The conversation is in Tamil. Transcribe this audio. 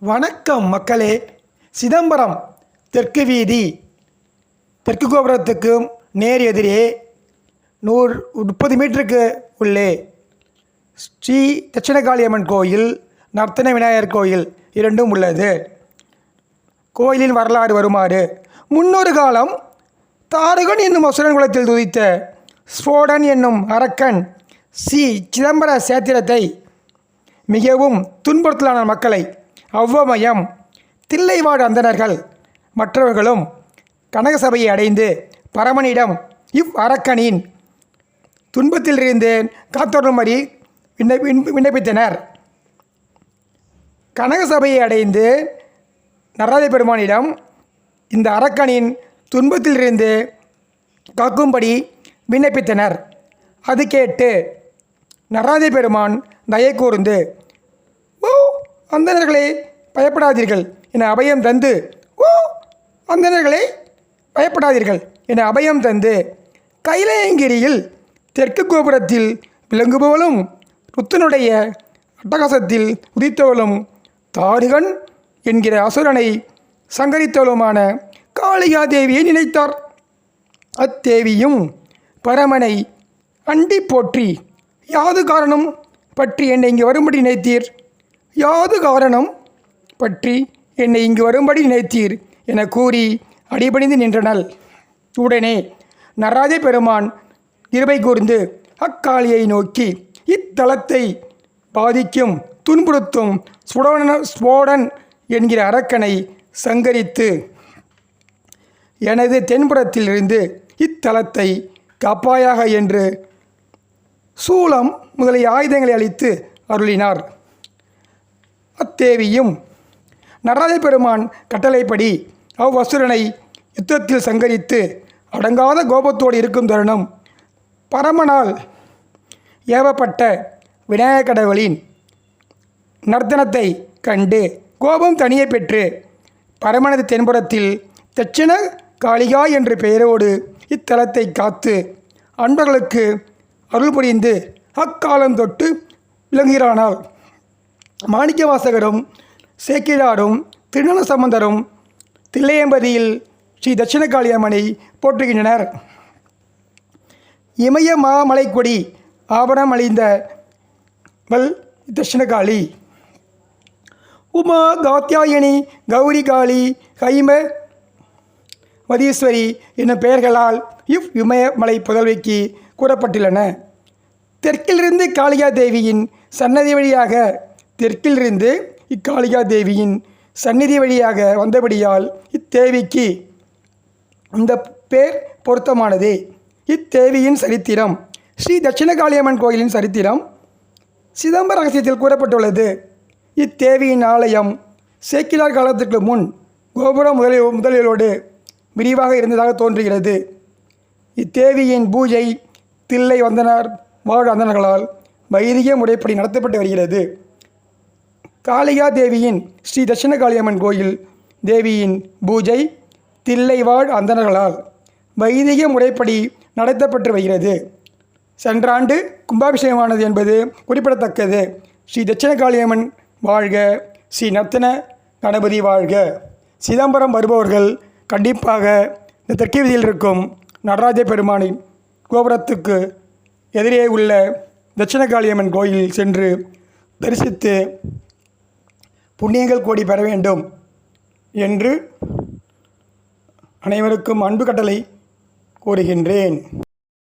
வணக்கம் மக்களே. சிதம்பரம் தெற்கு வீதி. தெற்கு கோபுரத்துக்கு நேர் எதிரே நூறு முப்பது மீட்டருக்கு உள்ளே ஸ்ரீ தட்சிணகாளியம்மன் கோயில் நர்த்தன விநாயகர் கோயில் இரண்டும் உள்ளது. கோயிலின் வரலாறு வருமாறு முன்னொரு காலம் தாரகன் என்னும் அசுரன் குலத்தில் துதித்த ஸ்போடன் என்னும் அரக்கன் சி சிதம்பர சேத்திரத்தை மிகவும் துன்புறுத்தலான மக்களை அவ்வமயம் தில்லைவாழ் அந்தணர்கள் மற்றவர்களும் கனகசபையை அடைந்து பரமனிடம் இவ் அரக்கனின் துன்பத்திலிருந்து காத்தொருளும்படி விண்ண- விண்ணப்பித்தனர். கனகசபையை அடைந்து நடராஜ பெருமானிடம் இந்த அரக்கனின் துன்பத்திலிருந்து காக்கும்படி விண்ணப்பித்தனர். அது கேட்டு நடராஜ பெருமான் தயை கூர்ந்து அந்தணர்களே பயப்படாதீர்கள் என அபயம் தந்து ஓ அந்தணர்களே பயப்படாதீர்கள் என அபயம் தந்து கைலாயங்கிரியில் தெற்கு கோபுரத்தில் விளங்குபவளும் ருத்தனுடைய அட்டகாசத்தில் உதித்தவளும் தாருகன் என்கிற அசுரனை சங்கரித்தவளுமான காளியா தேவியை நினைத்தார். அத்தேவியும் பரமனை அண்டி போற்றி யாது காரணம்? பற்றி என்னை இங்கே வரும்படி நினைத்தீர். யாது காரணம் பற்றி என்னை இங்கு வரும்படி நினைத்தீர் என கூறி அடிபணிந்து நின்றனள். உடனே நடராஜ பெருமான் இருபை கூர்ந்து அக்காளியை நோக்கி இத்தலத்தை பாதிக்கும் துன்புறுத்தும் ஸ்போடன ஸ்போடன் என்கிற அரக்கனை சங்கரித்து எனது தென்புறத்திலிருந்து இத்தலத்தை காப்பாயாக என்று சூலம் முதலிய ஆயுதங்களை அளித்து அருளினார். அத்தேவியும். நடராஜ பெருமான் கட்டளைப்படி அவ்வசுரனை யுத்தத்தில் சங்கரித்து அடங்காத கோபத்தோடு இருக்கும் தருணம் பரமனால் ஏவப்பட்ட விநாயக கடவுளின் நர்த்தனத்தை கண்டு கோபம் தனியே பெற்று பரமனது தென்புறத்தில் தட்சிண காளிகா என்ற பெயரோடு இத்தலத்தை காத்து அன்பர்களுக்கு அருள் புரிந்து அக்காலம் தொட்டு விளங்குகிறானாள். மாணிக்கவாசகரும் சேக்கிழாரும் திருநல சம்பந்தரும் தில்லையம்பதியில் ஸ்ரீ தட்சிணகாளி அம்மனை போற்றுகின்றனர். இமய மாமலைக்கொடி ஆபரணம் அழிந்த வல் தட்சிணகாளி. உமா காத்தியாயணி கௌரி காளி கைம மதீஸ்வரி என்னும் பெயர்களால் இவ் இமயமலை புதல்விக்கு கூறப்பட்டுள்ளன. தெற்கிலிருந்து காளியா தேவியின் சன்னதி வழியாக தெற்கிலிருந்து இக்காளிகா தேவியின் சந்நிதி வழியாக வந்தபடியால் இத்தேவிக்கு இந்த பேர் பொருத்தமானது. இத்தேவியின் சரித்திரம் ஸ்ரீ தட்சிணகாளியம்மன் கோயிலின் சரித்திரம் சிதம்பர ரகசியத்தில் கூறப்பட்டுள்ளது. இத்தேவியின் ஆலயம் சேக்கிலார் காலத்துக்கு முன் கோபுரம் முதலில் முதலியோடு விரிவாக இருந்ததாக தோன்றுகிறது. இத்தேவியின் பூஜை தில்லை வந்தனர் வாழ் வந்தனர்களால் வைதிக முறைப்படி நடத்தப்பட்டு வருகிறது. காளிகா தேவியின் ஸ்ரீ தட்சிணகாளியம்மன் கோயில் தேவியின் பூஜை தில்லைவாழ் அந்தணர்களால் வைதிக முறைப்படி நடத்தப்பட்டு வருகிறது. சென்ற ஆண்டு கும்பாபிஷேகமானது என்பது குறிப்பிடத்தக்கது. ஸ்ரீ தட்சிணகாளியம்மன் வாழ்க ஸ்ரீ நர்த்தன கணபதி வாழ்க. சிதம்பரம் வருபவர்கள் கண்டிப்பாக இந்த தெற்கு வீதியில் இருக்கும் நடராஜ பெருமானின் கோபுரத்துக்கு எதிரே உள்ள தட்சிணகாளியம்மன் கோயில் சென்று தரிசித்து புண்ணியங்கள் கோடி பெற வேண்டும் என்று அனைவருக்கும் அன்பு கட்டளை கூறுகின்றேன்